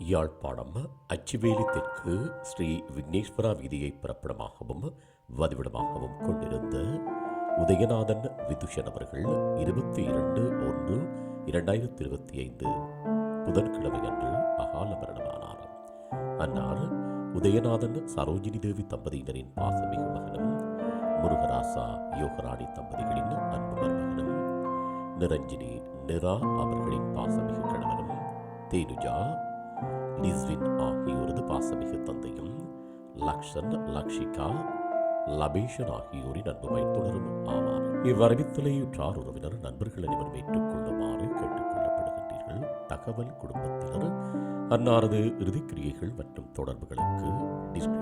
யாழ்ப்பாணம் அச்சுவேலி தெற்கு ஸ்ரீ விக்னேஸ்வரா வீதியை பிறப்பிடமாகவும் வதிவிடமாகவும் கொண்டிருந்த உதயநாதன் விதுஷன் அவர்கள் இருபத்தி இரண்டு ஒன்று இரண்டாயிரத்தி இருபத்தி ஐந்து புதன்கிழமை அன்று அகால மரணமானார் அன்னார் உதயநாதன் சரோஜினி தேவி தம்பதியினரின் பாசமிகு மகனும் முருகராசா யோகராணி தம்பதிகளின் அன்பு மருமகனும் நிரஞ்சினி நிரா அவர்களின் பாசமிகு கணவனும் தேனுஜா லிஸ்வின் ஆகியோரது பாசமிகு தந்தையும் லக்ஷன் லக்ஷிகா லபேஷன் ஆகியோரின் அன்புமை தொடரும் ஆவார். இவ்வரவித்தலை உற்றார் உறவினர் நண்பர்கள் அனைவரும் ஏற்றுக்கொள்ளுமாறு கேட்டுக்கொள்ளப்படுகின்றீர்கள் தகவல் குடும்பத்தினர் அன்னாரது இறுதிக்கிரியைகள் மற்றும் தொடர்புகளுக்கு டிஸ்கிரி